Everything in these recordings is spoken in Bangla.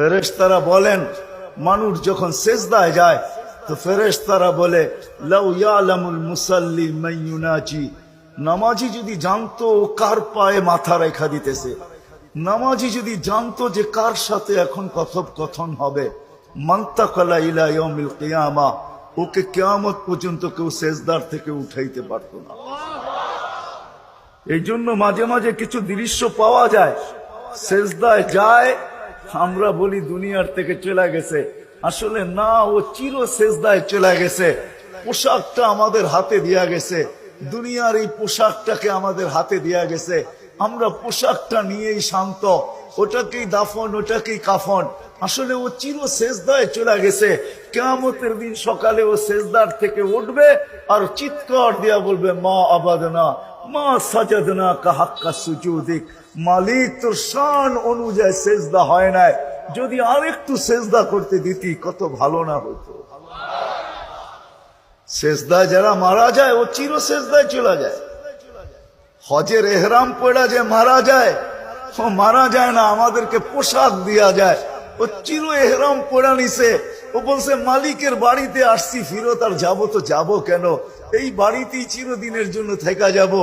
ফেরেশতারা বলেন, মানুষ যখন সেজদায় যায়, তো ফেরেশতারা বলে, লাউ নামাজি যদি জানতো কার পায়ে মাথা রেখা দিতেছে, নামাজি যদি জানতো যে কার সাথে এখন কথোপকথন হবে মান্তাকালা কিয়ামা, ওকে কেয়ামত পর্যন্ত কেউ সেজদার থেকে উঠাইতে পারতো না। এই জন্য মাঝে মাঝে কিছু দৃশ্য পাওয়া যায়, সেজদায় যায় আমরা বলি দুনিয়ার থেকে চলে গেছে। আসলে না, ও চির সেজদায় চলে গেছে। পোশাকটা আমাদের হাতে দিয়া গেছে। দুনিয়ার এই পোশাকটাকে আমাদের হাতে দিয়া গেছে। আমরা পোশাকটা নিয়েই শান্ত। ওটাকেই দাফন, ওটাকেই কাফন। আসলে ও চির সেজদায় চলে গেছে। কেয়ামতের দিন সকালে ও সেজদার থেকে উঠবে আর চিৎকার দিয়া বলবে, মা আবাদনা, মা সাজাদনা কাহাক্কা সুজুদিক। মালিক তোর শান অনুযায়ী সেজদা হয় নাই। যদি আরেকটু সেজদা করতে দিতি, কত ভালো না হতো সেজদা যারা মারা যায়, ও চির সেজদায় চলে যায়। হজের এহরাম পড়া যে মারা যায় ও মারা যায় না, আমাদেরকে পোশাক দিয়া যায়। ও চির এহরাম পড়া নিছে। ও বলছে, মালিকের বাড়িতে আসছি, ফিরত আর যাব তো যাব কেন? এই বাড়িতেই চিরদিনের জন্য থেকা যাব।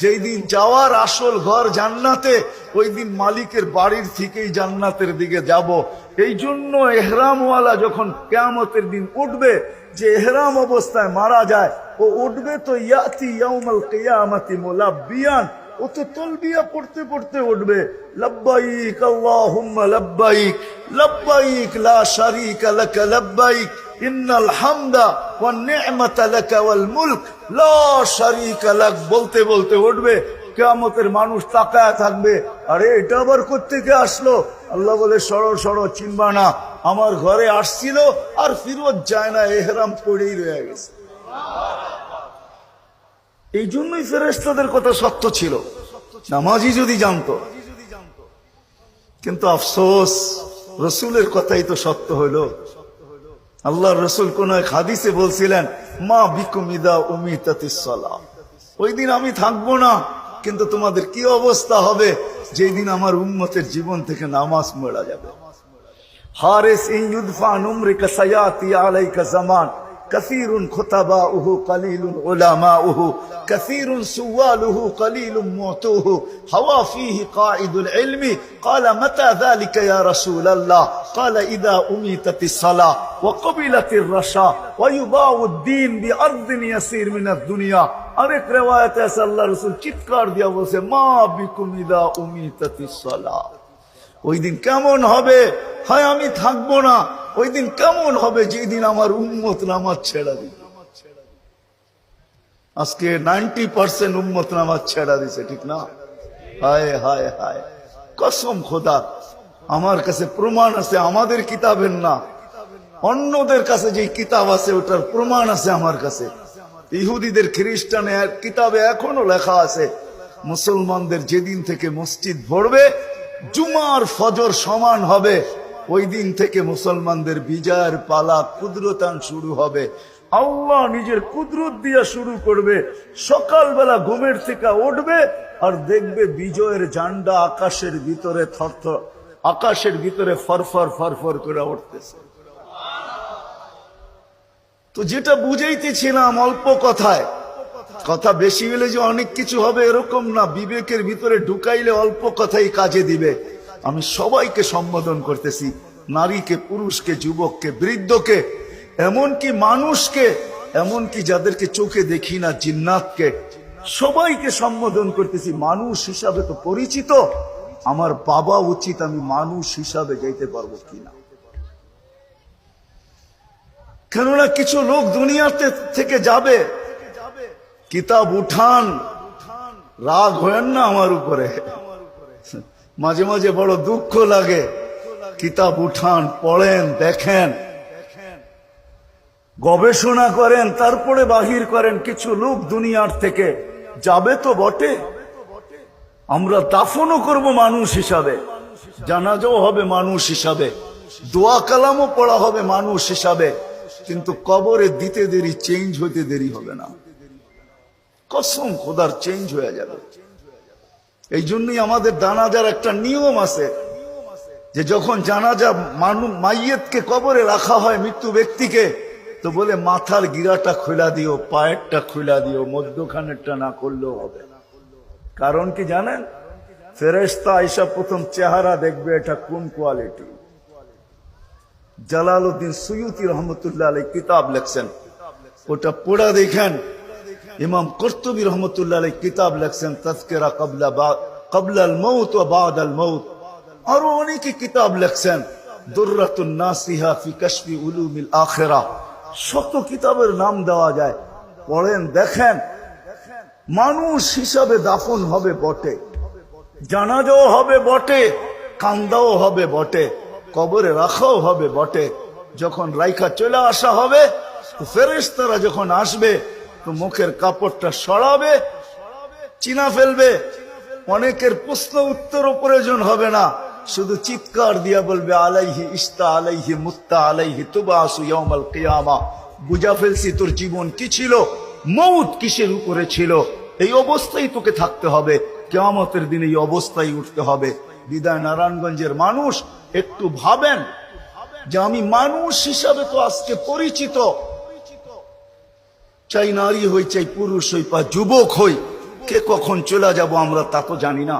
যেই দিন যাওয়ার আসল ঘর জান্নাতে, ওই দিন মালিকের বাড়ির থেকেই জান্নাতের দিকে যাব। এই জন্য এহরামওয়ালা যখন কেয়ামতের দিন উঠবে, যে এহরাম অবস্থায় মারা যায়, ও উঠবে তো ইয়াতি ইয়াউমাল কিয়ামাতি মুলাব্বিয়ান। ও তো তলবিয়া পড়তে পড়তে উঠবে। লব্বাইক, আল্লাহুম্মা লব্বাইক লব্বাইক, লা শারীকা লাক লব্বাইক, ইন্নাল হামদা ওয়ান নি'মাতা লাক ওয়াল মুলক। লা শারীকা লাক বলতে বলতে উঠবে। কিয়ামতের মানুষ তাকায় থাকবে। আরে, এটা আবার কোত্থেকে আসলো? আল্লাহ বলে, সরো সরো চিনবা না আমার ঘরে আসছিল আর ফিরত যায় না, এহরাম পড়েই রয়ে গেছে। এই জন্যই ফেরেস্তাদের কথা সত্য ছিল। নামাজি যদি জানতো। কিন্তু আফসোস, রসুলের কথাই তো সত্য হইল। আল্লাহ রসুল কোন এক হাদিসে বলছিলেন, মা বিকুমিদা উমিতাতিসলা ওই দিন আমি থাকব না, কিন্তু তোমাদের কি অবস্থা হবে? যেই দিন আমার উম্মতের জীবন থেকে নামাজ মেলা যাবে। হারেস ইন ইউদফান উমরিকা সায়াতি আলাইকা জামান। كثير خطباؤه قليل علماؤه كثير سواله قليل موتوه هوى فيه قائد العلم قال متى ذلك يا رسول الله قال إذا أميتت الصلاة وقبلت الرشا ويباع الدين بأرض يسير من الدنيا আরেক রেওয়ায়তে আছে আল্লাহ রসুল চিৎকার দিয়া বলছে মা বিকুম ইদা উমিতাতি সালাহ ওই দিন কেমন হবে হয় আমি থাকবো না ওই দিন কেমন হবে যেদিন আমার উন্মত নামাজ ছেড়া দিবে? আজকে নাইনটি পার্সেন্ট উন্মত নামাজ ছেড়া দিছে, ঠিক না? হায় হায় হায়। কসম খোদা, আমার কাছে প্রমাণ আছে, আমাদের কিতাবের না। অন্যদের কাছে যে কিতাব আছে, ওটার প্রমাণ আছে আমার কাছে। ইহুদিদের, খ্রিস্টানের কিতাবে এখনও লেখা আছে, মুসলমানদের যেদিন থেকে মসজিদ ভরবে, জুমার ফজর সমান হবে। ওই দিন থেকে মুসলমানদের বিজয়ের পালা কুদরতান শুরু হবে। আল্লাহ নিজের কুদরত দিয়া শুরু করবে। সকালবেলা ঘুমের থেকে উঠবে আর দেখবে বিজয়ের জান্ডা আকাশের ভিতরে থরথর আকাশের ভিতরে ফরফর ফরফর করে উঠতেছে। তো যেটা বুঝাইতেছিলাম অল্প কথায়, কথা বেশি হলে যে অনেক কিছু হবে এরকম না, বিবেকের ভিতরে ঢুকাইলে অল্প কথাই কাজে দিবে। আমি সবাইকে সম্বোধন করতেছি, নারীকে, পুরুষকে, যুবককে, বৃদ্ধকে, এমনকি মানুষকে, এমনকি যাদেরকে চোখে দেখি না, জিন্নাতকে, সবাইকে সম্বোধন করতেছি। মানুষ হিসাবে তো পরিচিত, আমার বাবা উচিত আমি মানুষ হিসাবে যাইতে পারব কিনা। কেননা কিছু লোক দুনিয়াতে থেকে যাবে, কিতাব উঠান, রাগ হয়েন না আমার উপরে। মাঝে মাঝে বড় দুঃখ লাগে। কিতাব উঠান, পড়েন, দেখেন। গবেষণা করেন, তারপরে বাহির করেন, কিছু লোক দুনিয়ার থেকে যাবে তো বটে। আমরা দাফনও করব মানুষ হিসাবে, জানাজাও হবে মানুষ হিসাবে, দোয়া কালামও পড়া হবে মানুষ হিসাবে, কিন্তু কবরে দিতে দেরি, চেঞ্জ হইতে দেরি হবে না। কসম, খোদার চেঞ্জ হয়ে যাবে। এই জন্যই আমাদের দানাজার একটা নিয়ম আছে যে যখন জানাজা মানু মাইয়েতকে কবরে রাখা হয় মৃত্যু ব্যক্তিকে, তো বলে মাথার গিরাটা খোলা দিও, পায়েরটা খোলা দিও, মধ্যখানেরটা না করলেও হবে। কারণ কি জানেন? ফেরেস্তা আইসা প্রথম চেহারা দেখবে এটা কোন কোয়ালিটি? জালালউদ্দিন সুয়ুতি রহমতুল্লাহ আলাই কিতাব লেখছেন। ওটা পড়া দেখেন ইমাম কর্তুবী রহমতুল্লাহ কিতাব লেখছেন তৎকেরা কবলা কবলাল মৌত ও বাদ আল মৌত আরও অনেকে কিতাব লেখছেন কাশফি আখেরা। কিতাবের নাম দেওয়া যায়। পড়েন, দেখেন, মানুষ হিসাবে হবে বটে, জানাজাও হবে বটে, কান্দাও হবে বটে, কবরে রাখাও হবে বটে। যখন রাইখা চলে আসা হবে, তো ফেরেশতারা যখন আসবে মুখের কাপড়টা সরাবে, চিনা ফেলবে। অনেকের প্রশ্ন উত্তরও প্রয়োজন হবে না। শুধু চিৎকার দিয়া বলবে, আলাইহি ইস্তা আলাইহি মুত্তা, আলাইহি তুবা আসু ইয়ামাল কিয়ামা। বুঝা ফেলছি তোর জীবন কি ছিল, মৌত কিসের উপরে ছিল। এই অবস্থায় তোকে থাকতে হবে। কেয়ামতের দিন এই অবস্থায় উঠতে হবে। বিদায় নারায়ণগঞ্জের মানুষ, একটু ভাবেন যে আমি মানুষ হিসাবে তো আজকে পরিচিত। চাই নারী হই, চাই পুরুষ হই, বা যুবক হই, কে কখন চলে যাব আমরা তা তো জানি না।